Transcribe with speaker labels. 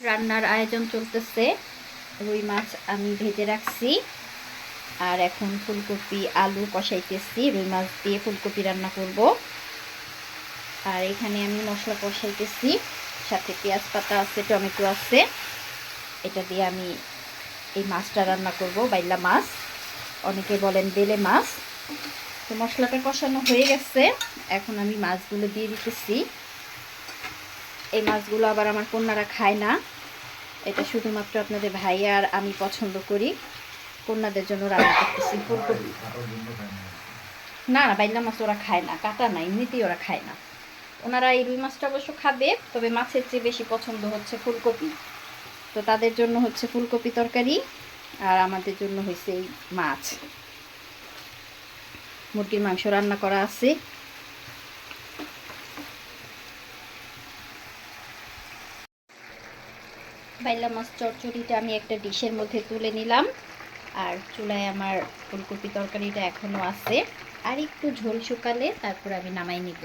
Speaker 1: রান্নার আয়োজন চলতেছে। রুই মাছ আমি ভেজে রাখছি। আর এখন ফুলকপি, আলু কষাইতেছি। রুই মাছ দিয়ে ফুলকপি রান্না করব। আর এখানে আমি মশলা কষাইতেছি। সাথে পেঁয়াজ পাতা আছে, টমেটো আছে। এটা দিয়ে আমি এই মাছটা রান্না করব, বাইলা মাছ। অনেকে বলেন বেলে মাছ। তো মশলাটা কষানো হয়ে গেছে। এখন আমি মাছগুলো দিয়ে দিতেছি। এই মাছগুলো আবার আমার কন্যারা খায় না। এটা শুধুমাত্র আপনাদের ভাই আর আমি পছন্দ করি। কন্যাদের জন্য রান্না করতেছি। না না বাইলা মাছ ওরা খায় না। কাটা না, এমনিতেই ওরা খায় না। ওনারা এই রুই মাছটা অবশ্য খাবে, তবে মাছের চেয়ে বেশি পছন্দ হচ্ছে ফুলকপি। তো তাদের জন্য হচ্ছে ফুলকপি তরকারি, আর আমাদের জন্য হয়েছে এই মাছ। মুরগির মাংস রান্না করা আছে। বাইলা মাছ চচ্চড়িটা আমি একটা ডিশের মধ্যে তুলে নিলাম। আর চুলায় আমার ফুলকপি তরকারিটা এখনও আছে। আর একটু ঝোল শুকালে তারপর আমি নামাই নিব।